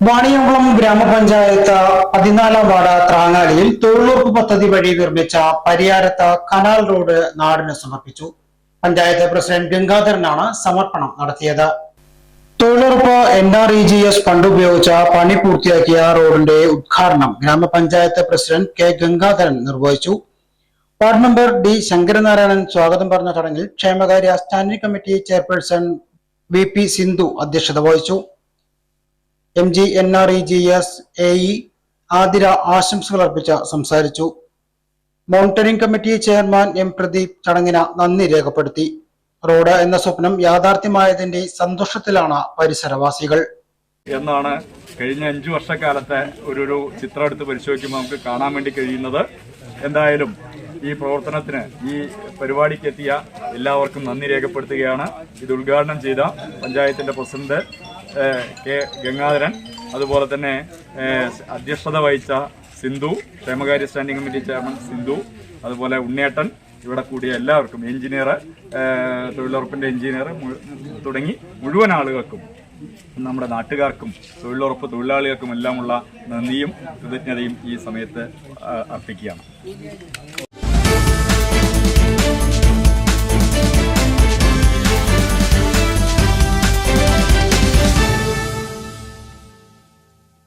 വാണിയംകുളം ഗ്രാമപഞ്ചായത്ത് പതിനാലാം വാർഡ് ത്രാങ്ങാലിയിൽ തൊഴിലുറപ്പ് പദ്ധതി വഴി നിർമ്മിച്ച പരിയാരത്ത് കനാൽ റോഡ് നാടിന് സമർപ്പിച്ചു. പഞ്ചായത്ത് പ്രസിഡന്റ് ഗംഗാധരനാണ് സമർപ്പണം നടത്തിയത്. തൊഴിലുറപ്പ് N R E G S fund ഉപയോഗിച്ച പണി പൂർത്തിയാക്കിയ റോഡിന്റെ ഉദ്ഘാടനം ഗ്രാമപഞ്ചായത്ത് പ്രസിഡന്റ് കെ ഗംഗാധരൻ നിർവഹിച്ചു. വാർഡ് മെമ്പർ ഡി ശങ്കരനാരായണൻ സ്വാഗതം പറഞ്ഞ ചടങ്ങിൽ ക്ഷേമകാര്യ standing committee chairperson V P Sindhu അധ്യക്ഷത വഹിച്ചു. M G N R E G S A E Athira ആശംസകൾ അർപ്പിച്ച് സംസാരിച്ചു. Monitoring committee chairman M Pradeep ചടങ്ങിന് നന്ദി രേഖപ്പെടുത്തി. റോഡ് എന്ന സ്വപ്നം യാഥാർത്ഥ്യമായതിന്റെ സന്തോഷത്തിലാണ് പരിസരവാസികൾ. എന്നാണ് കഴിഞ്ഞ അഞ്ചു വർഷക്കാലത്തെ ഒരു ഒരു ചിത്രം എടുത്ത് പരിശോധിക്കുമ്പോൾ നമുക്ക് കാണാൻ വേണ്ടി കഴിയുന്നത്. എന്തായാലും ഈ പ്രവർത്തനത്തിന് ഈ പരിപാടിക്ക് എത്തിയ എല്ലാവർക്കും നന്ദി രേഖപ്പെടുത്തുകയാണ്. ഇത് ഉദ്ഘാടനം ചെയ്ത പഞ്ചായത്തിന്റെ പ്രസിഡന്റ് കെ ഗംഗാധരൻ. അതുപോലെ തന്നെ അധ്യക്ഷത വഹിച്ച സിന്ധു ക്ഷേമകാര്യ സ്റ്റാൻഡിംഗ് കമ്മിറ്റി ചെയർമാൻ സിന്ധു അതുപോലെ ഉണ്ണേട്ടൻ ഇവിടെ കൂടിയ എല്ലാവർക്കും എഞ്ചിനീയർ തൊഴിലുറപ്പിന്റെ എഞ്ചിനീയർ തുടങ്ങി മുഴുവൻ ആളുകൾക്കും നമ്മുടെ നാട്ടുകാർക്കും തൊഴിലുറപ്പ് തൊഴിലാളികൾക്കും എല്ലാമുള്ള നന്ദിയും കൃതജ്ഞതയും ഈ സമയത്ത് അർപ്പിക്കുകയാണ്.